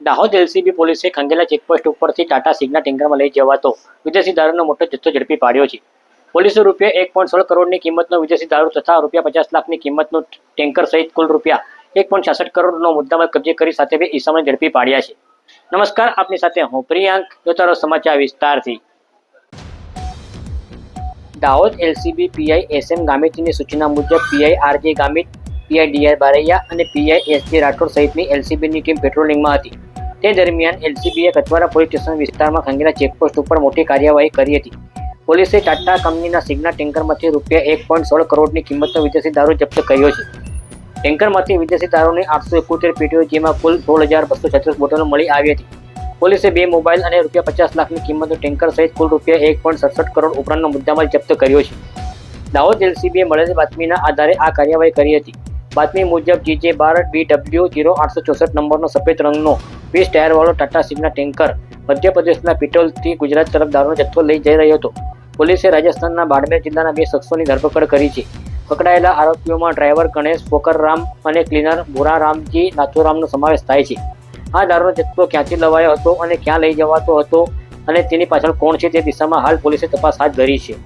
Dahod LCB પોલીસે Khangela checkpost ઉપરથી ટાટા સિગ્ના ટેન્કરમાં લઈ જવાતો વિદેશી દારૂનો મોટો જથ્થો ઝડપી પાડ્યો છે. પોલીસે રૂપિયા એક પોઈન્ટ સોળ કરોડની કિંમતનો વિદેશી દારૂ તથા રૂપિયા પચાસ લાખની કિંમતનું ટેન્કર સહિત કુલ રૂપિયા એક પોઈન્ટ છાસઠ કરોડનો મુદ્દામાલ કબજે કરી સાથે બે ઈસમને ઝડપી પાડ્યા છે. નમસ્કાર, આપની સાથે હું પ્રિયાંક જોતારો સમાચાર વિસ્તારથી. Dahod LCB PI S M ગામિતની સૂચના મુજબ PI RJ Gamit, PI DR Baraiya અને પીઆઈ એસજે રાઠોડ સહિતની એલસીબીની ટીમ પેટ્રોલિંગમાં હતી. તે દરમિયાન એલસીબીએ કચવારા પોલીસ સ્ટેશન વિસ્તારમાં ખંગેલા ચેકપોસ્ટ ઉપર મોટી કાર્યવાહી કરી હતી. પોલીસે ટાટા કંપનીના સિગ્ના ટેન્કરમાંથી રૂપિયા એક પોઈન્ટ સોળ કરોડની કિંમતનો વિદેશી દારૂ જપ્ત કર્યો છે. ટેન્કરમાંથી વિદેશી દારૂની આઠસો એકોતેર પેટીઓ, જેમાં કુલ સોળ હજાર બસો છત્રીસ બોટલો મળી આવી હતી. પોલીસે બે મોબાઈલ અને રૂપિયા પચાસ લાખની કિંમતનું ટેન્કર સહિત કુલ રૂપિયા એક પોઈન્ટ સડસઠ કરોડ ઉપરાંતનો મુદ્દામાલ જપ્ત કર્યો છે. દાહોદ એલસીબીએ મળેલી બાતમીના આધારે આ કાર્યવાહી કરી હતી. બાતમી મુજબ જીજે બાર બી ડબલ્યુ જીરો આઠસો ચોસઠ નંબરનો સફેદ રંગનો વીસ ટાયરવાળો ટાટા સિગ્ના ટેન્કર મધ્યપ્રદેશના પિટોલથી ગુજરાત તરફ દારૂનો જથ્થો લઈ જઈ રહ્યો હતો. પોલીસે રાજસ્થાનના બાડમેર જિલ્લાના બે શખ્સોની ધરપકડ કરી છે. પકડાયેલા આરોપીઓમાં ડ્રાઈવર ગણેશ પોકરરામ અને ક્લીનર ભૂરારામજી નાથુરામનો સમાવેશ થાય છે. આ દારૂનો જથ્થો ક્યાંથી લવાયો હતો અને ક્યાં લઈ જવાતો હતો અને તેની પાછળ કોણ છે તે દિશામાં હાલ પોલીસે તપાસ હાથ ધરી છે.